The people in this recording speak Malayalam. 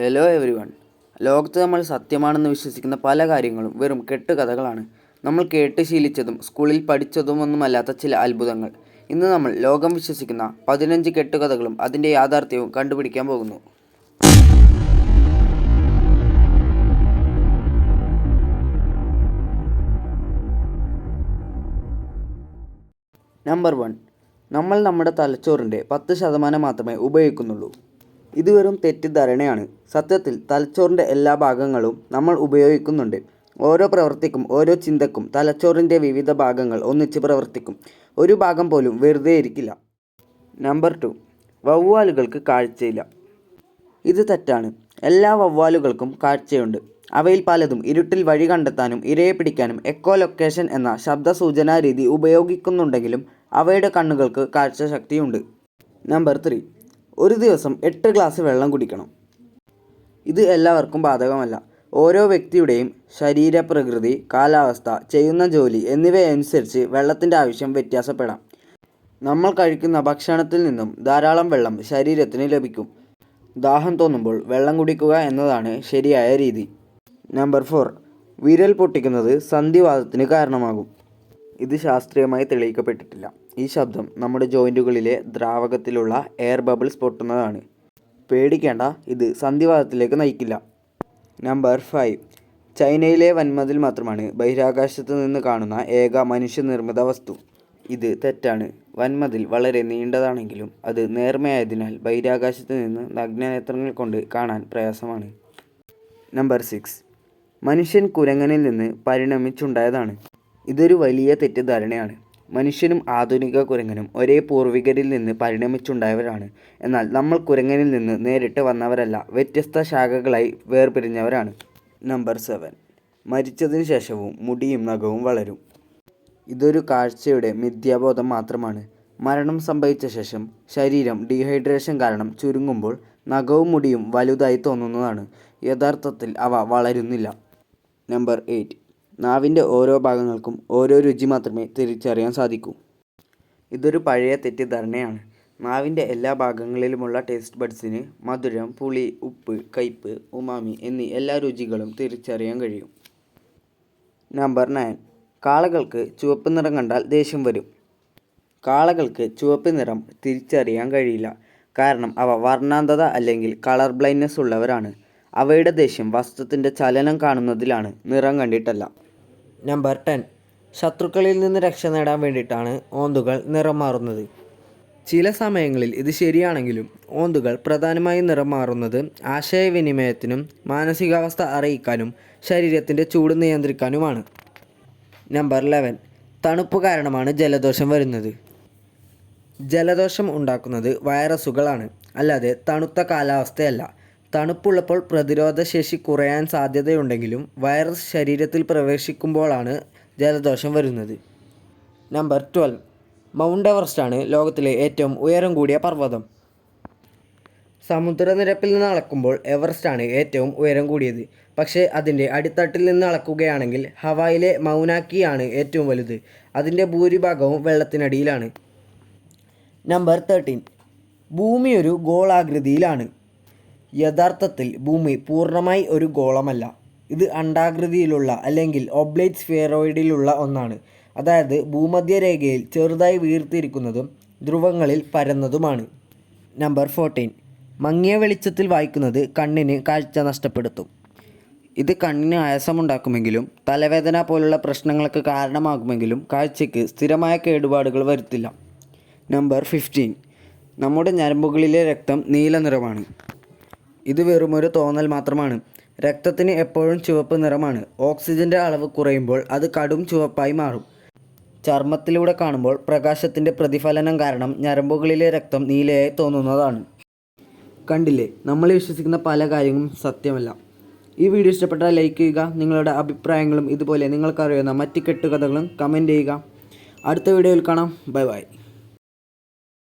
ഹലോ എവരി വൺ ലോകത്ത് നമ്മൾ സത്യമാണെന്ന് വിശ്വസിക്കുന്ന പല കാര്യങ്ങളും വെറും കെട്ടുകഥകളാണ് നമ്മൾ കേട്ട് ശീലിച്ചതും സ്കൂളിൽ പഠിച്ചതുമൊന്നുമല്ലാത്ത ചില അത്ഭുതങ്ങൾ. ഇന്ന് നമ്മൾ ലോകം വിശ്വസിക്കുന്ന പതിനഞ്ച് കെട്ടുകഥകളും അതിന്റെ യാഥാർത്ഥ്യവും കണ്ടുപിടിക്കാൻ പോകുന്നു. നമ്പർ വൺ നമ്മൾ നമ്മുടെ തലച്ചോറിന്റെ പത്ത് ശതമാനം മാത്രമേ ഉപയോഗിക്കുന്നുള്ളൂ. ഇത് വെറും തെറ്റിദ്ധാരണയാണ്. സത്യത്തിൽ തലച്ചോറിന്റെ എല്ലാ ഭാഗങ്ങളും നമ്മൾ ഉപയോഗിക്കുന്നുണ്ട്. ഓരോ പ്രവൃത്തിക്കും ഓരോ ചിന്തക്കും തലച്ചോറിന്റെ വിവിധ ഭാഗങ്ങൾ ഒന്നിച്ച് പ്രവർത്തിക്കും. ഒരു ഭാഗം പോലും വെറുതെ ഇരിക്കില്ല. Number two. വവ്വാലുകൾക്ക് കാഴ്ചയില്ല. ഇത് തെറ്റാണ്. എല്ലാ വവ്വാലുകൾക്കും കാഴ്ചയുണ്ട്. അവയിൽ പലതും ഇരുട്ടിൽ വഴി കണ്ടെത്താനും ഇരയെ പിടിക്കാനും എക്കോ ലൊക്കേഷൻ എന്ന ശബ്ദ സൂചനാ രീതി ഉപയോഗിക്കുന്നുണ്ടെങ്കിലും അവയുടെ കണ്ണുകൾക്ക് കാഴ്ച ശക്തിയുണ്ട് നമ്പർ ത്രീ. ഒരു ദിവസം എട്ട് ഗ്ലാസ് വെള്ളം കുടിക്കണം. ഇത് എല്ലാവർക്കും ബാധകമല്ല. ഓരോ വ്യക്തിയുടെയും ശരീരപ്രകൃതി കാലാവസ്ഥ ചെയ്യുന്ന ജോലി എന്നിവയനുസരിച്ച് വെള്ളത്തിന്റെ ആവശ്യം വ്യത്യാസപ്പെടാം. നമ്മൾ കഴിക്കുന്ന ഭക്ഷണത്തിൽ നിന്നും ധാരാളം വെള്ളം ശരീരത്തിന് ലഭിക്കും. ദാഹം തോന്നുമ്പോൾ വെള്ളം കുടിക്കുക എന്നതാണ് ശരിയായ രീതി. Number four. വിരൽ പൊട്ടിക്കുന്നത് സന്ധിവാദത്തിന് കാരണമാകും. ഇത് ശാസ്ത്രീയമായി തെളിയിക്കപ്പെട്ടിട്ടില്ല. ഈ ശബ്ദം നമ്മുടെ ജോയിന്റുകളിലെ ദ്രാവകത്തിലുള്ള എയർ ബബിൾസ് പൊട്ടുന്നതാണ്. പേടിക്കേണ്ട ഇത് സന്ധിവാദത്തിലേക്ക് നയിക്കില്ല. നമ്പർ ഫൈവ് ചൈനയിലെ വൻമതിൽ മാത്രമാണ് ബഹിരാകാശത്ത് നിന്ന് കാണുന്ന ഏക മനുഷ്യനിർമ്മിത വസ്തു. ഇത് തെറ്റാണ്. വൻമതിൽ വളരെ നീണ്ടതാണെങ്കിലും അത് നേർമയായതിനാൽ ബഹിരാകാശത്ത് നിന്ന് നഗ്നനേത്രങ്ങൾ കൊണ്ട് കാണാൻ പ്രയാസമാണ്. നമ്പർ സിക്സ് മനുഷ്യൻ കുരങ്ങനിൽ നിന്ന് പരിണമിച്ചുണ്ടായതാണ്. ഇതൊരു വലിയ തെറ്റിദ്ധാരണയാണ്. മനുഷ്യനും ആധുനിക കുരങ്ങനും ഒരേ പൂർവികരിൽ നിന്ന് പരിണമിച്ചുണ്ടായവരാണ്. എന്നാൽ നമ്മൾ കുരങ്ങനിൽ നിന്ന് നേരിട്ട് വന്നവരല്ല വ്യത്യസ്ത ശാഖകളായി വേർപിരിഞ്ഞവരാണ്. Number seven. മരിച്ചതിന് ശേഷവും മുടിയും നഖവും വളരും. ഇതൊരു കാഴ്ചയുടെ മിഥ്യാബോധം മാത്രമാണ്. മരണം സംഭവിച്ച ശേഷം ശരീരം ഡീഹൈഡ്രേഷൻ കാരണം ചുരുങ്ങുമ്പോൾ നഖവും മുടിയും വലുതായി തോന്നുന്നതാണ്. യഥാർത്ഥത്തിൽ അവ വളരുന്നില്ല. Number eight. നാവിന്റെ ഓരോ ഭാഗങ്ങൾക്കും ഓരോ രുചി മാത്രമേ തിരിച്ചറിയാൻ സാധിക്കൂ. ഇതൊരു പഴയ തെറ്റിദ്ധാരണയാണ്. നാവിന്റെ എല്ലാ ഭാഗങ്ങളിലുമുള്ള ടേസ്റ്റ് ബഡ്സിന് മധുരം പുളി ഉപ്പ് കയ്പ്പ് ഉമാമി എന്നീ എല്ലാ രുചികളും തിരിച്ചറിയാൻ കഴിയും. നമ്പർ നയൻ കാളകൾക്ക് ചുവപ്പ് നിറം കണ്ടാൽ ദേഷ്യം വരും. കാളകൾക്ക് ചുവപ്പ് നിറം തിരിച്ചറിയാൻ കഴിയില്ല. കാരണം അവ വർണാന്തത അല്ലെങ്കിൽ കളർ ബ്ലൈൻഡ്നെസ് ഉള്ളവരാണ്. അവയുടെ ദേഷ്യം വസ്ത്രത്തിന്റെ ചലനം കാണുന്നതിലാണ്. നിറം കണ്ടിട്ടല്ല. Number ten. ശത്രുക്കളിൽ നിന്ന് രക്ഷ നേടാൻ വേണ്ടിയിട്ടാണ് ഓന്തുകൾ നിറം മാറുന്നത്. ചില സമയങ്ങളിൽ ഇത് ശരിയാണെങ്കിലും ഓന്തുകൾ പ്രധാനമായും നിറം മാറുന്നത് ആശയവിനിമയത്തിനും മാനസികാവസ്ഥ അറിയിക്കാനും ശരീരത്തിന്റെ ചൂട് നിയന്ത്രിക്കാനുമാണ്. Number eleven. തണുപ്പ് കാരണമാണ് ജലദോഷം വരുന്നത്. ജലദോഷം ഉണ്ടാക്കുന്നത് വൈറസുകളാണ്. അല്ലാതെ തണുത്ത കാലാവസ്ഥയല്ല. തണുപ്പുള്ളപ്പോൾ പ്രതിരോധശേഷി കുറയാൻ സാധ്യതയുണ്ടെങ്കിലും വൈറസ് ശരീരത്തിൽ പ്രവേശിക്കുമ്പോഴാണ് ജലദോഷം വരുന്നത്. Number twelve. മൗണ്ട് എവറസ്റ്റ് ആണ് ലോകത്തിലെ ഏറ്റവും ഉയരം കൂടിയ പർവതം. സമുദ്രനിരപ്പിൽ നിന്ന് അളക്കുമ്പോൾ എവറസ്റ്റാണ് ഏറ്റവും ഉയരം കൂടിയത്. പക്ഷേ അതിന്റെ അടിത്തട്ടിൽ നിന്ന് അളക്കുകയാണെങ്കിൽ ഹവായിലെ മൗനാക്കിയാണ് ഏറ്റവും വലുത്. അതിന്റെ ഭൂരിഭാഗവും വെള്ളത്തിനടിയിലാണ്. Number thirteen. ഭൂമി ഒരു ഗോളാകൃതിയിലാണ്. യഥാർത്ഥത്തിൽ ഭൂമി പൂർണമായി ഒരു ഗോളമല്ല. ഇത് അണ്ഡാകൃതിയിലുള്ള അല്ലെങ്കിൽ ഒബ്ലേറ്റ് സ്ഫിയറോയിഡിലുള്ള ഒന്നാണ്. അതായത് ഭൂമധ്യരേഖയിൽ ചെറുതായി വീർത്തിരിക്കുന്നതും ധ്രുവങ്ങളിൽ പരന്നതുമാണ്. Number fourteen. മങ്ങിയ വെളിച്ചത്തിൽ വായിക്കുന്നത് കണ്ണിന് കാഴ്ച നഷ്ടപ്പെടുത്തും. ഇത് കണ്ണിന് ആയാസമുണ്ടാക്കുമെങ്കിലും തലവേദന പോലുള്ള പ്രശ്നങ്ങൾക്ക് കാരണമാകുമെങ്കിലും കാഴ്ചയ്ക്ക് സ്ഥിരമായ കേടുപാടുകൾ വരുത്തില്ല. Number fifteen. നമ്മുടെ ഞരമ്പുകളിലെ രക്തം നീല നിറമാണ്. ഇത് വെറുമൊരു തോന്നൽ മാത്രമാണ്. രക്തത്തിന് എപ്പോഴും ചുവപ്പ് നിറമാണ്. ഓക്സിജന്റെ അളവ് കുറയുമ്പോൾ അത് കടും ചുവപ്പായി മാറും. ചർമ്മത്തിലൂടെ കാണുമ്പോൾ പ്രകാശത്തിന്റെ പ്രതിഫലനം കാരണം ഞരമ്പുകളിലെ രക്തം നീലയായി തോന്നുന്നതാണ്. കണ്ടില്ലേ? നമ്മൾ വിശ്വസിക്കുന്ന പല കാര്യങ്ങളും സത്യമല്ല. ഈ വീഡിയോ ഇഷ്ടപ്പെട്ടാൽ ലൈക്ക് ചെയ്യുക നിങ്ങളുടെ അഭിപ്രായങ്ങളും ഇതുപോലെ നിങ്ങൾക്കറിയുന്ന മറ്റ് കെട്ടുകഥകളും കമന്റ് ചെയ്യുക. അടുത്ത വീഡിയോയിൽ കാണാം. Bye bye.